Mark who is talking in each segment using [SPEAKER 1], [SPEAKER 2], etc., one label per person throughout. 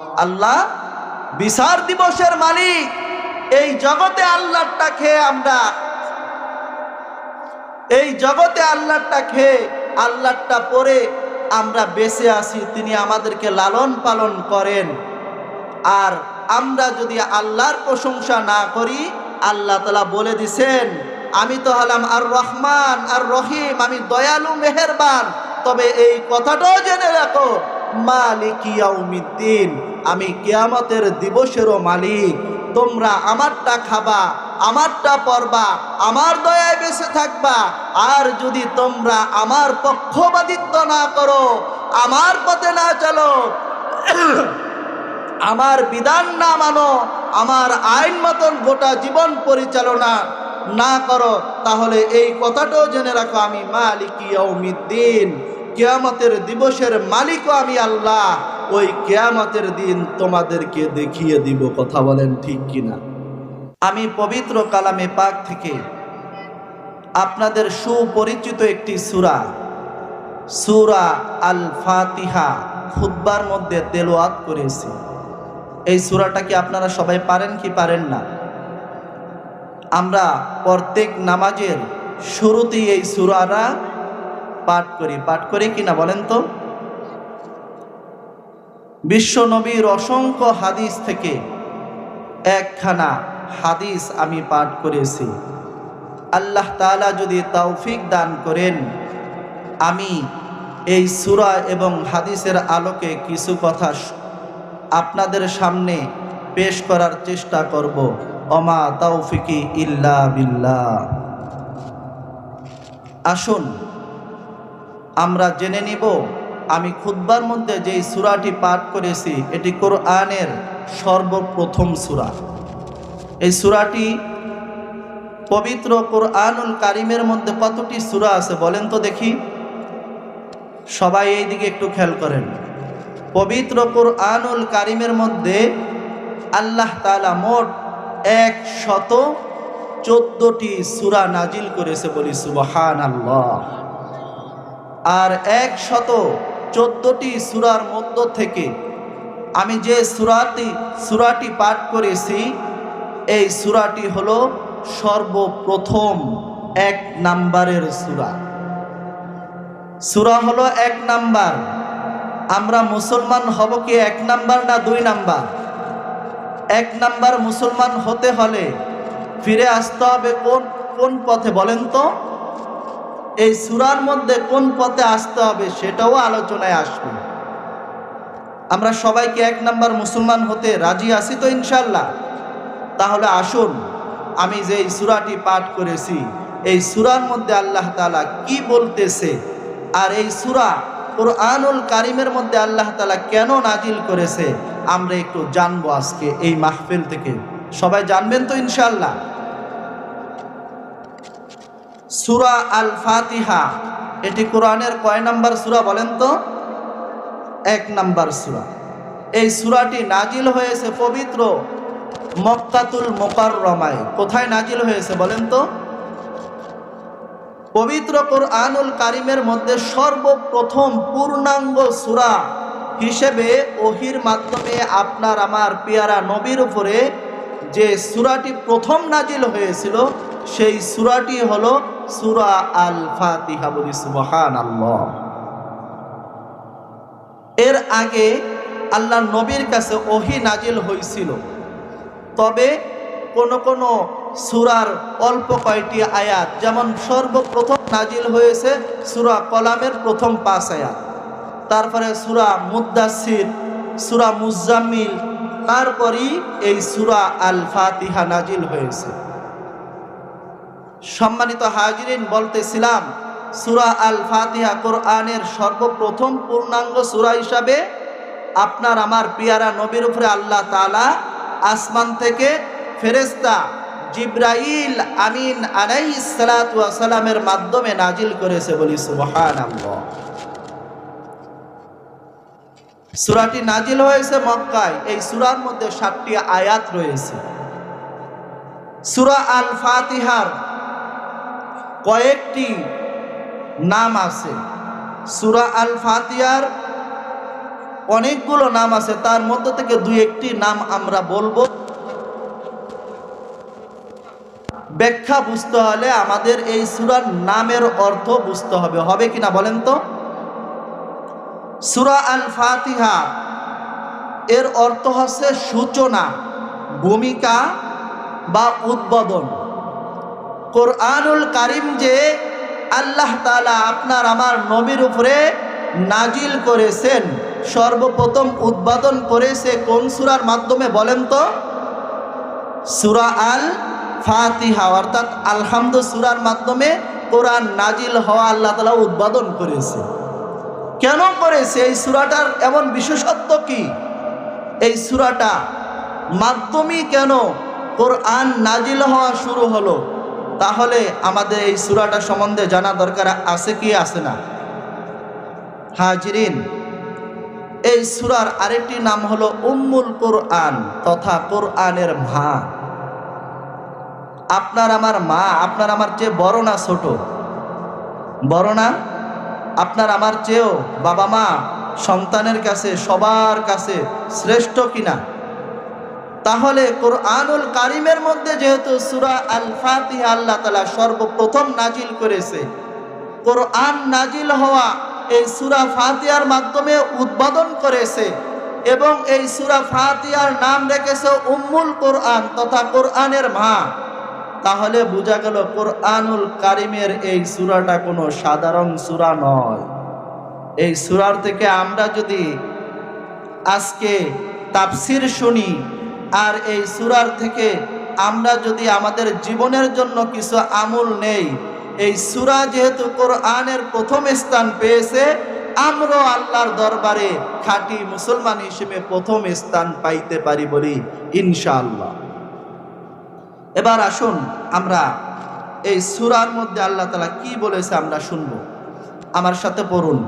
[SPEAKER 1] আল্লাহ বিচার দিবসের মালিক। এই জগতে আল্লাহটা খেয়ে আমরা। এই জগতে আল্লাহটা খেয়ে আল্লাহটা পরে আমরা বেঁচে আছি, তিনি আমাদেরকে লালন পালন করেন। আর আমরা যদি আল্লাহর প্রশংসা না করি, আল্লাহ তালা বলে দিছেন, আমি তো হলাম আর রহমান আর রহিম আমি দয়ালু, মেহেরবান। তবে এই কথাটাও জেনে রাখো মালিক ইয়াউমিদ্দিন, আমি কেয়ামতের দিবসেরও মালিক। তোমরা আমারটা খাবা, আমারটা পরবা, আমার দয়ায় বেঁচে থাকবা। আর যদি তোমরা আমার পক্ষপাতিত্ব না করো, আমার পথে না চলো, আমার বিধান না মানো, আমার আইন মতন গোটা জীবন পরিচালনা না করো, তাহলে এই কথাটাও জেনে রাখো আমি মালিক ইয়াউমিদ্দিন। কেয়ামতের দিবসের মালিকও আমি আল্লাহ। ওই কেয়ামতের দিন তোমাদেরকে দেখিয়ে দিব, কথা বলেন ঠিক কিনা? আমি পবিত্র কালামে পাক থেকে আপনাদের সুপরিচিত একটি সূরা, সুরা আল ফাতিহা খুতবার মধ্যে তেলোয়াত করেছি। এই সূরাটা কি আপনারা সবাই পারেন কি পারেন না? আমরা প্রত্যেক নামাজের শুরুতেই এই সূরাটা পাঠ করি। পাঠ করি কি না বলেন তো? বিশ্ব নবীর অসংখ্য হাদিস থেকে একখানা হাদিস আমি পাঠ করেছি। আল্লাহ তাআলা যদি তৌফিক দান করেন, আমি এই সুরা এবং হাদিসের আলোকে কিছু কথা আপনাদের সামনে পেশ করার চেষ্টা করব। অমা তৌফিকি ইল্লা বিল্লাহ। আসুন আমরা জেনে নিব, আমি খুতবার মধ্যে যেই সূরাটি পাঠ করেছি, এটি কোরআনের সর্বপ্রথম সূরা। এই সুরাটি পবিত্র কোরআনুল কারিমের মধ্যে কতটি সুরা আছে বলেন তো দেখি। সবাই এই দিকে একটু খেয়াল করেন। পবিত্র কোরআনুল কারিমের মধ্যে আল্লাহ তাআলা মোট এক শত চোদ্দটি সূরা নাজিল করেছে বলি সুবহান আল্লাহ আর এক শত চোদ্দটি সূরার মধ্য থেকে আমি যে সূরাটি সূরাটি পাঠ করেছি, এই সূরাটি হল সর্বপ্রথম এক নাম্বারের সূরা। সূরা হলো এক নাম্বার। আমরা মুসলমান হব কি এক নাম্বার না দুই নাম্বার? এক নাম্বার মুসলমান হতে হলে ফিরে আসতে হবে কোন কোন পথে বলেন তো? এই সুরার মধ্যে কোন পথে আসতে হবে সেটাও আলোচনায় আসবে। আমরা সবাইকে এক নাম্বার মুসলমান হতে রাজি আছি তো ইনশাল্লাহ তাহলে আসুন, আমি যে সুরাটি পাঠ করেছি, এই সুরার মধ্যে আল্লাহ তাআলা কি বলতেছে আর এই সুরা কোরআনুল কারিমের মধ্যে আল্লাহ তালা কেন নাজিল করেছে, আমরা একটু জানব আজকে এই মাহফিল থেকে। সবাই জানবেন তো ইনশাল্লাহ সুরা আল ফাতিহা এটি কোরআনের কয় নাম্বার সুরা বলেন তো? এক নাম্বার সুরা। এই সুরাটি নাজিল হয়েছে পবিত্র মক্কাতুল মোকার রমায় কোথায় নাজিল হয়েছে বলেন তো? পবিত্র কোরআনুল কারিমের মধ্যে সর্বপ্রথম পূর্ণাঙ্গ সুরা হিসেবে ওহির মাধ্যমে আপনার, আমার পেয়ারা নবীর উপরে যে সুরাটি প্রথম নাজিল হয়েছিল, সেই সুরাটি হল সুরা আল ফাতিহা আল্লাহ এর আগে আল্লাহ নবীর কাছে ওহি নাজিল হয়েছিল। তবে কোন কোন সুরার অল্প কয়টি আয়াত, যেমন সর্বপ্রথম নাজিল হয়েছে সুরা কলামের প্রথম পাঁচ আয়াত। তারপরে সুরা মুদাসির সুরা মুজাম্মিল তারপরই এই সুরা আল ফাতিহা নাজিল হয়েছে। সম্মানিত হাজিরিন, বলতেছিলাম, সুরা আল ফাতিহা কোরআনের সর্বপ্রথম পূর্ণাঙ্গ সুরা হিসাবে আপনার আমার পিয়ারা নবীর উপরে আল্লাহ তালা আসমান থেকে ফেরেস্তা জিব্রাইল আমিন আলাইসালামের মাধ্যমে নাজিল করেছে বলি সুবহান সুরাটি নাজিল হয়েছে মক্কায়। এই সুরার মধ্যে সাতটি আয়াত রয়েছে। সুরা আল ফাতিহার কয়েকটি নাম আছে। সুরা আল ফাতিহার অনেকগুলো নাম আছে। তার মধ্যে থেকে দুই একটি নাম আমরা বলব। ব্যাখ্যা বুঝতে হলে আমাদের এই সুরার নামের অর্থ বুঝতে হবে। হবে কিনা বলেন তো? সুরা আল ফাতিহা এর অর্থ হচ্ছে সূচনা, ভূমিকা বা উদ্বোধন। কোরআনুল কারিম যে আল্লাহ তালা আপনার আমার নবীর উপরে নাজিল করেছেন, সর্বপ্রথম উদ্বোধন করেছে কোন সুরার মাধ্যমে বলেন তো? সুরা আল ফাতিহা অর্থাৎ আলহামদু সুরার মাধ্যমে কোরআন নাজিল হওয়া আল্লাহ তালা উদ্বোধন করেছে। কেন করেছে এই সুরাটার এমন বিশেষত্ব কি? এই সুরাটা মাধ্যমে কেন কোরআন নাজিল হওয়া শুরু হলো? তাহলে আমাদের এই সুরাটা সম্বন্ধে জানা দরকার আছে কি আছে না? হাজিরিন, এই সুরার আরেকটি নাম হলো উম্মুল কোরআন তথা কোরআনের মা। আপনার আমার মা, আপনার আমার চেয়ে বড় না ছোট? বড় না? আপনার আমার চেয়েও বাবা মা সন্তানের কাছে, সবার কাছে শ্রেষ্ঠ কিনা? তাহলে কোরআনুল কারিমের মধ্যে যেহেতু সুরা আল ফাতিহা আল্লাহ তালা সর্বপ্রথম নাজিল করেছে, কোরআন নাজিল হওয়া এই সুরা ফাতিহার মাধ্যমে উদ্বোধন করেছে এবং এই সুরা ফাতিহার নাম রেখেছে উম্মুল কোরআন তথা কোরআনের মা। তাহলে বোঝা গেল কোরআনুল কারিমের এই সুরাটা কোনো সাধারণ সুরা নয়। এই সুরার থেকে আমরা যদি আজকে তাফসির শুনি, আর এই সুরার থেকে আমরা যদি আমাদের জীবনের জন্য কিছু আমল নেই, এই সুরা যেহেতু কোরআনের প্রথম স্থান পেয়েছে, আমরাও আল্লাহর দরবারে খাঁটি মুসলমান হিসেবে প্রথম স্থান পাইতে পারি বলি ইনশাআল্লাহ। এবার আসুন আমরা এই সুরার মধ্যে আল্লাহ তালা কি বলেছে আমরা শুনব। আমার সাথে পড়ুন।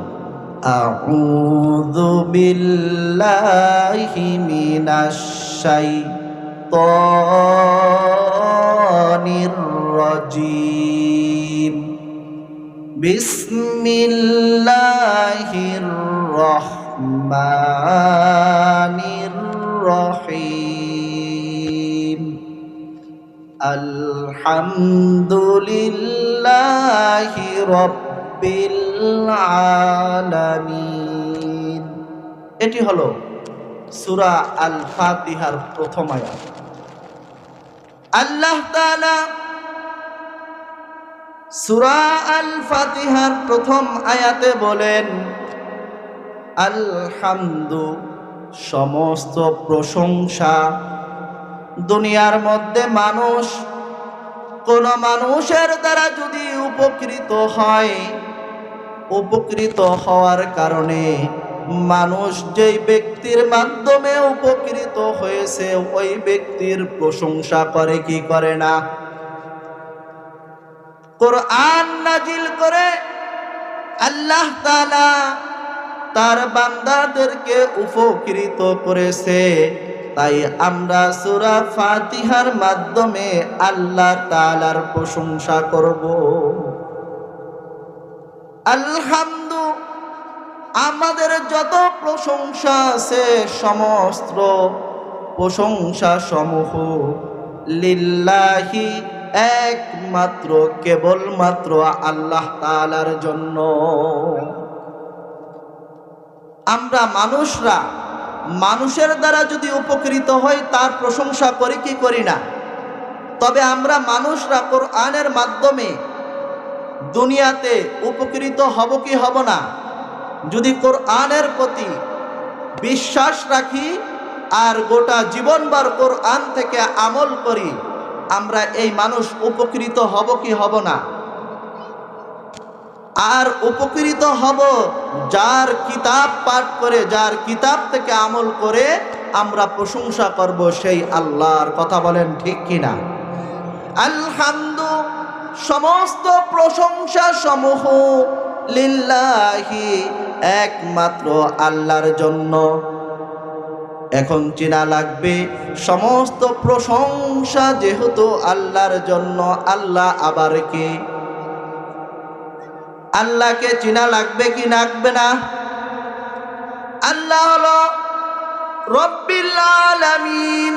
[SPEAKER 1] আউযু বিল্লাহি মিনাশ শাইতানির রাজিম। বিসমিল্লাহির রহমানির রহিম। আলহামদুলিল্লাহি রব্বিল আলামিন। এটি হলো সূরা আল ফাতিহার প্রথম আয়াত। আল্লাহ তাআলা সূরা আল ফাতিহার প্রথম আয়াতে বলেন, আলহামদু, সমস্ত প্রশংসা দুনিয়ার মধ্যে মানুষ, কোন মানুষের দ্বারা যদি উপকৃত হয়, উপকৃত হওয়ার কারণে মানুষ যেই ব্যক্তির মাধ্যমে উপকৃত হয়েছে, ওই ব্যক্তির প্রশংসা করে কি করে না? কোরআন নাজিল করে আল্লাহ তার বান্দাদেরকে উপকৃত করেছে। তাই আমরা সুরা ফাতিহার মাধ্যমে আল্লাহ তালার প্রশংসা করব। আলহামদু, আমাদের যত প্রশংসা আছে, সমস্ত প্রশংসা সমূহ লিল্লাহি একমাত্র, কেবলমাত্র আল্লাহ তালার জন্য। আমরা মানুষরা মানুষের দ্বারা যদি উপকৃত হই, তার প্রশংসা করি কি করি না? তবে আমরা মানুষরা কোরআনের মাধ্যমে দুনিয়াতে উপকৃত হব কি হব না? যদি কোরআনের প্রতি বিশ্বাস রাখি আর গোটা জীবনবার কোরআন থেকে আমল করি, আমরা এই মানুষ উপকৃত হব কি হব না? আর উপকৃত হব যার কিতাব পাঠ করে, যার কিতাব থেকে আমল করে আমরা প্রশংসা করব সেই আল্লাহর কথা বলেন ঠিক কিনা? আলহামদু সমস্ত প্রশংসা সমূহ লিল্লাহি একমাত্র আল্লাহর জন্য। এখন চেনা লাগবে, সমস্ত প্রশংসা যেহেতু আল্লাহর জন্য, আল্লাহ আবার কে? আল্লাহকে চিনা লাগবে কি লাগবে না? আল্লাহ হলো রব্বিল আলামিন।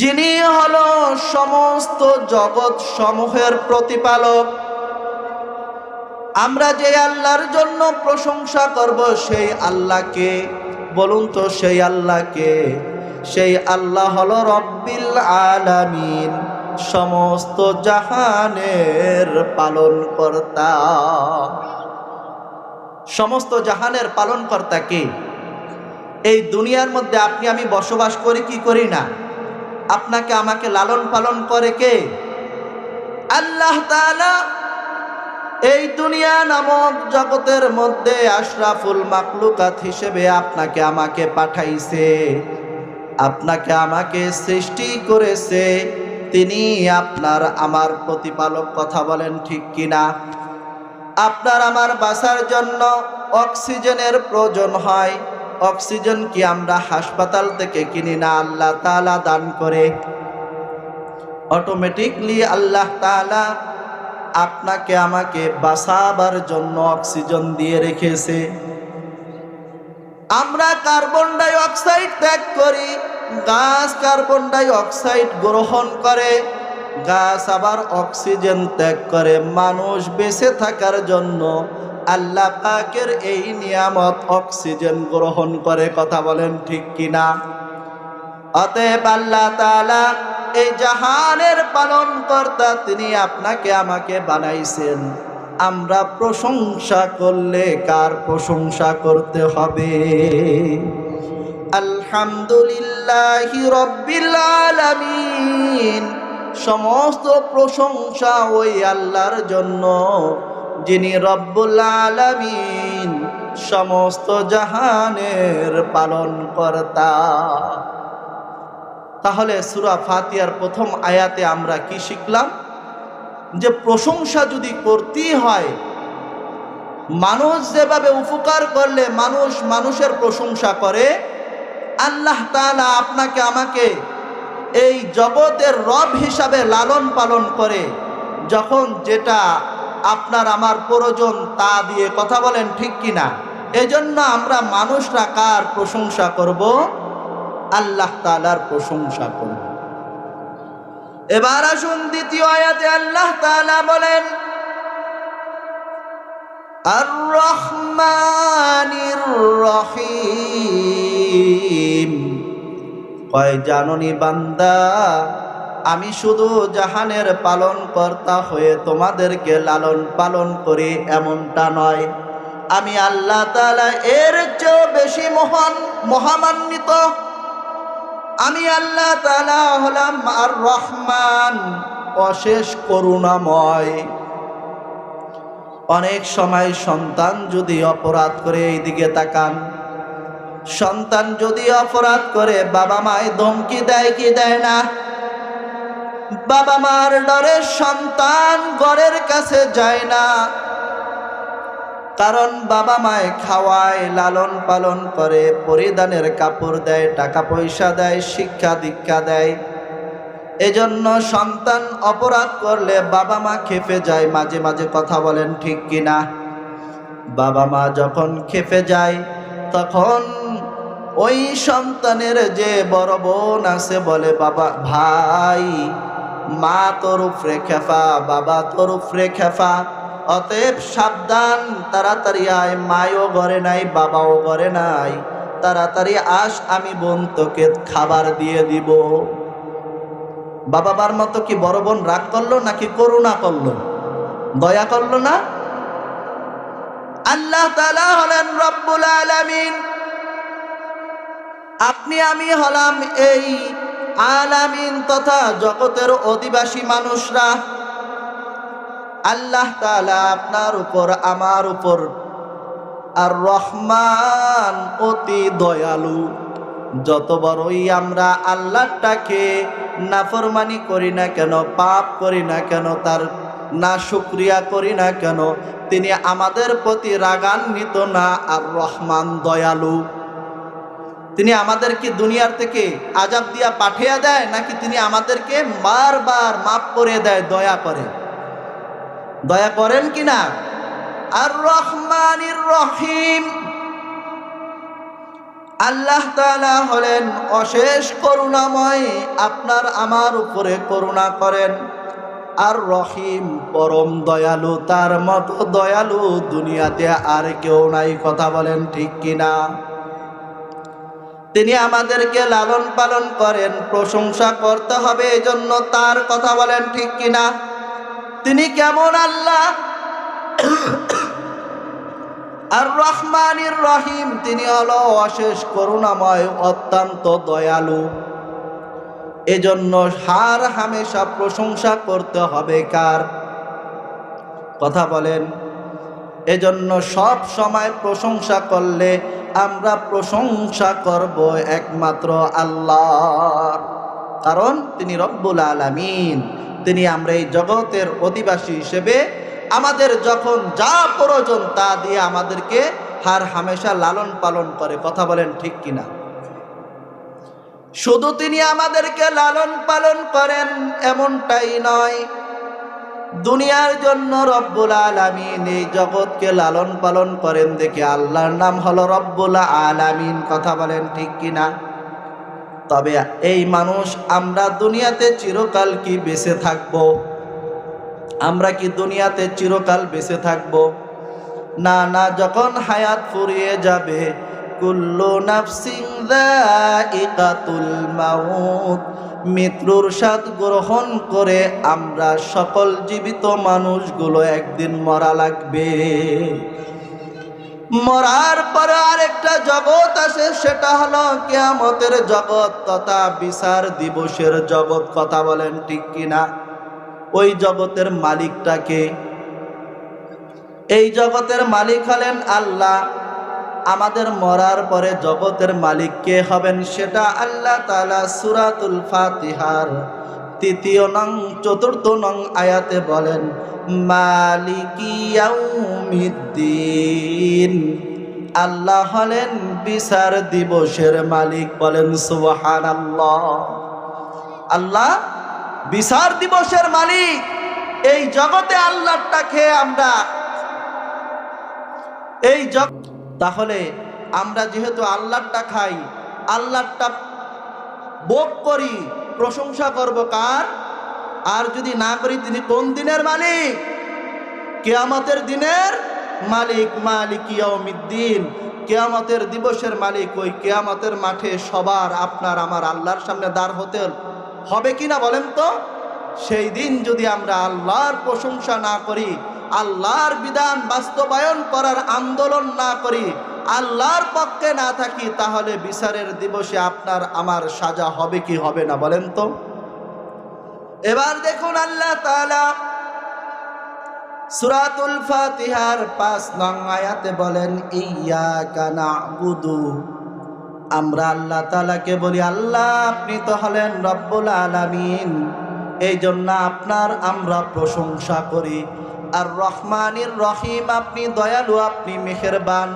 [SPEAKER 1] যিনি হল সমস্ত জগৎ সমূহের প্রতিপালক। আমরা যে আল্লাহর জন্য প্রশংসা করব সেই আল্লাহকে, বলুন তো সেই আল্লাহকে, সেই আল্লাহ হল রব্বিল আলামিন। সমস্ত জাহানের পালন কর্তা সমস্ত জাহানের পালন কর্তা কে? এই দুনিয়ার মধ্যে আপনি আমি বসবাস করি, কি করি না? আপনাকে আমাকে লালন পালন করে কে? আল্লাহ এই দুনিয়া নামক জগতের মধ্যে আশরাফুল মাকলুকাত হিসেবে আপনাকে আমাকে পাঠাইছে। আপনাকে আমাকে সৃষ্টি করেছে। তিনি আপনার আমার প্রতিপালক কথা বলেন ঠিক কিনা? আপনার আমার বাসার জন্য অক্সিজেনের প্রয়োজন হয়। অক্সিজেন কি আমরা হাসপাতাল থেকে কিনি না আল্লাহ তালা দান করে? অটোমেটিকলি আল্লাহ তাআলা আপনাকে আমাকে বাঁচাবার জন্য অক্সিজেন দিয়ে রেখেছে। আমরা কার্বন ডাই অক্সাইড ত্যাগ করি। গাছ কার্বন ডাই অক্সাইড গ্রহণ করে, গাছ আবার অক্সিজেন ত্যাগ করে। মানুষ বেঁচে থাকার জন্য আল্লাহ পাকের এই নিয়ামত অক্সিজেন গ্রহণ করে। কথা বলেন ঠিক কিনা? অতএব আল্লাহ তাআলা এই জাহানের পালন কর্তা তিনি আপনাকে আমাকে বানাইছেন। আমরা প্রশংসা করলে কার প্রশংসা করতে হবে? আলহামদুলিল্লাহ। রব্বিল আলামিন। সমস্ত প্রশংসা ওই আল্লাহর জন্য, যিনি রব্বুল আলামিন সমস্ত জাহানের পালন কর্তা তাহলে সুরা ফাতিয়ার প্রথম আয়াতে আমরা কি শিখলাম? যে প্রশংসা যদি করতেই হয়, মানুষ যেভাবে উপকার করলে মানুষ মানুষের প্রশংসা করে আল্লাহ তাআলা আপনাকে আমাকে এই জগতের রব হিসাবে লালন পালন করে যখন যেটা আপনার আমার প্রয়োজন তা দিয়ে কথা বলেন ঠিক কিনা। এজন্য আমরা মানুষরা কার প্রশংসা করব? আল্লাহ তালার প্রশংসা করব। এবার আসুন দ্বিতীয় আয়াতে আল্লাহ তালা বলেন আর রহমানির রহিম। কয় জাননি বান্দা, আমি শুধু জাহানের পালন কর্তা হয়ে তোমাদেরকে লালন পালন করি এমনটা নয়। আমি আল্লাহ এর চেয়েও বেশি মহান, মহামান্বিত। আমি আল্লাহ তালা হলাম আর রহমান, অশেষ করুণাময়। অনেক সময় সন্তান যদি অপরাধ করে এইদিকে তাকান সন্তান যদি অপরাধ করে, বাবা মায় ধমকি দেয় কি দেয় না? বাবা মার ডরে সন্তান ঘরের কাছে যায় না। কারণ বাবা মায় খাওয়ায়, লালন পালন করে, পরিধানের কাপড় দেয়, টাকা পয়সা দেয়, শিক্ষা দীক্ষা দেয়। এজন্য সন্তান অপরাধ করলে বাবা মা খেপে যায়, মাঝে মাঝে কথা বলেন ঠিক কিনা? বাবা মা যখন খেপে যায়, তখন ওই সন্তানের যে বড় বোন আছে বলে, বাবা, ভাই, মা তোর উপরে খেফা, বাবা তোর উপরে খেফা। অতএব সাবধান, তাড়াতাড়ি আয়, মায়ও ঘরে নাই, বাবাও ঘরে নাই। তাড়াতাড়ি আস, আমি বোন তোকে খাবার দিয়ে দিব। বাবা বার মতো কি বড় বোন রাগ করল নাকি করুণা করল? দয়া করল না? আল্লাহ তাআলা হলেন রব্বুল আলামিন। আপনি, আমি হলাম এই আলামিন তথা জগতের অধিবাসী মানুষরা। আল্লাহ তাআলা আপনার উপর, আমার উপর আর রহমান অতি দয়ালু। যত বড়ই আমরা আল্লাহটাকে নাফরমানি করি না কেন, পাপ করি না কেন, তার না শুক্রিয়া করি না কেন, তিনি আমাদের প্রতি রাগান্বিত না আর রহমান দয়ালু। তিনি আমাদেরকে দুনিয়ার থেকে আজাব দিয়া পাঠিয়ে দেয়, নাকি তিনি আমাদেরকে বারবার মাফ করে দেয়, দয়া করে দয়া করেন কি না? আর রহমানির রহিম। আল্লাহ হলেন অশেষ করুণাময়, আপনার আমার উপরে করুণা করেন। আর রহিম পরম দয়ালু, তার মতো দয়ালু দুনিয়াতে আর কেউ নাই, কথা বলেন ঠিক কিনা? তিনি আমাদেরকে লালন পালন করেন, প্রশংসা করতে হবে, এজন্য তার কথা বলেন, ঠিক কিনা? তিনি কেমন আল্লাহ? আর রহমানির রহিম, তিনি হলো অশেষ করুণাময়, অত্যন্ত দয়ালু। এজন্য হার হামেশা প্রশংসা করতে হবে, কার? কথা বলেন, এজন্য সব সময় প্রশংসা করলে আমরা প্রশংসা করব একমাত্র আল্লাহর। কারণ তিনি রব্বুল আলামিন। তিনি আমরা এই জগতের অধিবাসী হিসেবে আমাদের যখন যা প্রয়োজন তা দিয়ে আমাদেরকে হার হামেশা লালন পালন করে। কথা বলেন ঠিক কিনা? শুধু তিনি আমাদেরকে লালন পালন করেন, এমনটাই নয়। দুনিয়ার জন্য রব্বুল আলামিন এই জগৎকে লালন পালন করেন দেখে আল্লাহর নাম হলো রব্বুল আলামিন। কথা বলেন ঠিক কিনা? তবে এই মানুষ, আমরা দুনিয়াতে চিরকাল কি বেঁচে থাকব? আমরা কি দুনিয়াতে চিরকাল বেঁচে থাকব? না না, যখন হায়াত ফুরিয়ে যাবে, কুল্লু নাফসিং যায়িকাতুল মাউত মৃত্যুর স্বাদ গ্রহণ করে আমরা সকল জীবিত মানুষগুলো একদিন মরা লাগবে। মরার পরে আরেকটা জগৎ আছে, সেটা হলো কেয়ামতের জগৎ তথা বিচার দিবসের জগৎ। কথা বলেন ঠিক কিনা? ওই জগতের মালিকটাকে এই জগতের মালিক হলেন আল্লাহ। আমাদের মরার পরে জগতের মালিক কে হবেন সেটা আল্লাহ তালা সুরাতুল ফাতিহার তৃতীয় নং, চতুর্থ নং আয়াতে বলেন মালিকিয়াউমিদ্দিন আল্লাহ হলেন বিচার দিবসের মালিক, বলেন সুবহান আল্লাহ আল্লাহ বিচার দিবসের মালিক, এই জগতে আল্লাহটা খেয়ে আমরা? এই জগ তাহলে আমরা যেহেতু আল্লাহটা খাই আল্লাহটা ভোগ করি, প্রশংসা করব কার? আর যদি না করি, তিনি কোন দিনের মালিক? কেয়ামতের দিনের মালিক মালিক ইয়াউমিদ্দিন। কেয়ামতের দিবসের মালিক ওই কেয়ামতের মাঠে সবার আপনার আমার আল্লাহর সামনে দাঁড় হতে হবে কিনা বলেন তো? সেই দিন যদি আমরা আল্লাহর প্রশংসা না করি আল্লাহর বিধান বাস্তবায়ন করার আন্দোলন না করি, আল্লাহর পক্ষে না থাকি, তাহলে বিচারের দিবসে আপনার আমার সাজা হবে কি হবে না বলেন তো? এবার দেখুন আল্লাহ তাআলা সুরাতুল ফাতিহার পাঁচ নং আয়াতে বলেন ইয়াকা নাবুদু। আমরা আল্লাহ তাআলাকে বলি, আল্লাহ, আপনি তো হলেন রব্বুল আলামিন। এই জন্য আপনার আমরা প্রশংসা করি। আর রহমানির রহিম, আপনি দয়ালু, আপনি মেহেরবান।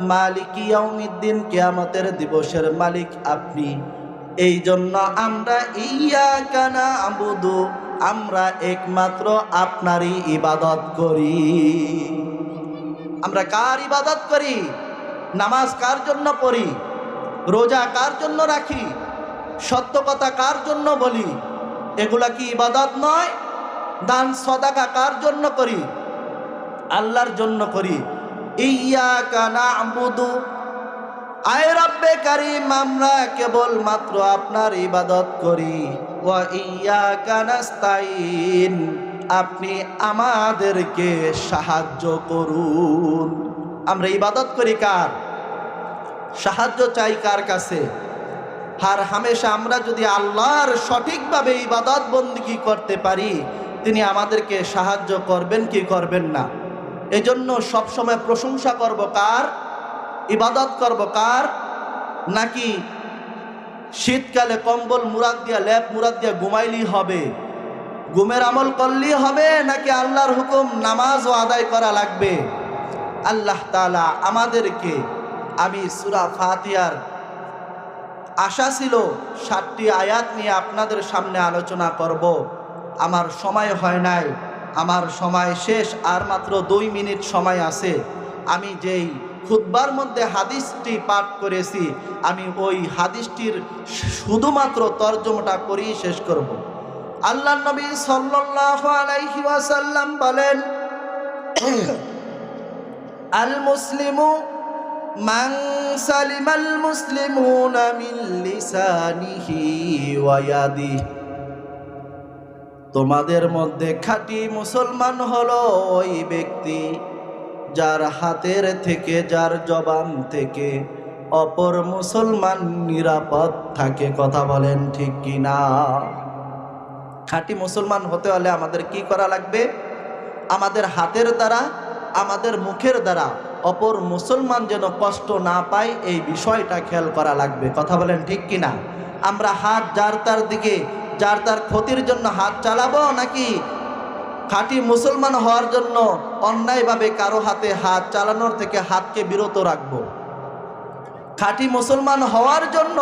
[SPEAKER 1] মালিক ইয়াউমিদ্দিন, কেয়ামতের দিবসের মালিক আপনি। এই জন্য আমরা ইয়া কানা আবুদু আমরা একমাত্র আপনারই ইবাদত করি। আমরা কার ইবাদত করি? নামাজ কার জন্য পড়ি? রোজা কার জন্য রাখি? সত্য কথা কার জন্য বলি? এগুলা কি ইবাদত নয়? দান সদাকা কার জন্য করি? আল্লাহর জন্য করি। কানা আয় আমরা কেবল মাত্র আপনার ইবাদত করি। আপনি আমাদেরকে সাহায্য করুন। আমরা ইবাদত করি কার? সাহায্য চাই কার কাছে? আর হামেশা আমরা যদি আল্লাহর সঠিকভাবে ইবাদত বন্দিগি করতে পারি তিনি আমাদেরকে সাহায্য করবেন কি করবেন না। এজন্য সবসময় প্রশংসা করব কার? ইবাদত করব কার? নাকি শীতকালে কম্বল মুরাদ দিয়া ল্যাপ মুরাদ দিয়া ঘুমাইলেই হবে? ঘুমের আমল করলেই হবে নাকি আল্লাহর হুকুম নামাজও আদায় করা লাগবে? আল্লাহ তালা আমাদেরকে, আমি সুরা ফাতিয়ার আশা ছিল ষাটটি আয়াত নিয়ে আপনাদের সামনে আলোচনা করব। আমার সময় হয় নাই। আমার সময় শেষ আর মাত্র দুই মিনিট সময় আছে। আমি যেই খুদ্বার মধ্যে হাদিসটি পাঠ করেছি, আমি ওই হাদিসটির শুধুমাত্র তর্জমাটা করেই শেষ করব। আল্লাহ নবী আলাইহি ওয়াসাল্লাম বলেন আল মুসলিমু মান সালিমাল মুসলিমুনা মিন লিসানিহি তোমাদের মধ্যে খাঁটি মুসলমান হলো ওই ব্যক্তি যার হাতের থেকে, যার জবান থেকে অপর মুসলমান নিরাপদ থাকে, কথা বলেন ঠিক কি না খাঁটি মুসলমান হতে হলে আমাদের কি করা লাগবে? আমাদের হাতের দ্বারা, আমাদের মুখের দ্বারা অপর মুসলমান যেন কষ্ট না পায়, এই বিষয়টা খেয়াল করা লাগবে, কথা বলেন ঠিক কি না আমরা হাত যার তার দিকে যার তার ক্ষতির জন্য হাত চালাবো নাকি খাঁটি মুসলমান হওয়ার জন্য অন্যায়ভাবে কারও হাতে হাত চালানোর থেকে হাতকে বিরত রাখব? খাঁটি মুসলমান হওয়ার জন্য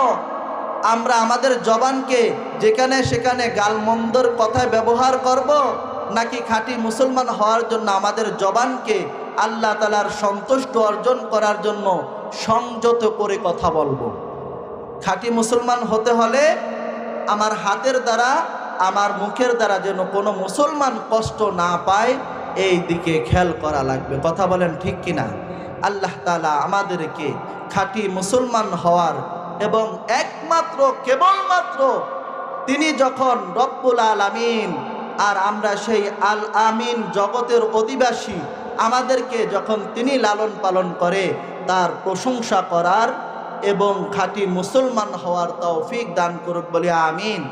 [SPEAKER 1] আমরা আমাদের জবানকে যেখানে সেখানে গালমন্দর কথায় ব্যবহার করব, নাকি খাঁটি মুসলমান হওয়ার জন্য আমাদের জবানকে আল্লাহ তালার সন্তুষ্ট অর্জন করার জন্য সংযত করে কথা বলব? খাঁটি মুসলমান হতে হলে আমার হাতের দ্বারা, আমার মুখের দ্বারা যেন কোনো মুসলমান কষ্ট না পায়, এই দিকে খেয়াল করা লাগবে। কথা বলেন ঠিক কিনা? আল্লাহ তালা আমাদেরকে খাঁটি মুসলমান হওয়ার এবং একমাত্র, কেবলমাত্র তিনি যখন রব্বুল আল আমিন আর আমরা সেই আল আমিন জগতের অধিবাসী, আমাদেরকে যখন তিনি লালন পালন করে, তার প্রশংসা করার এবং খাঁটি মুসলমান হওয়ার তৌফিক দান করুক বলে আমিন।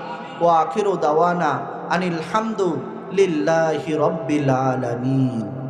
[SPEAKER 1] ও আখিরু দাওয়ানা আনিল হামদু লিল্লাহি রব্বিল আলামিন।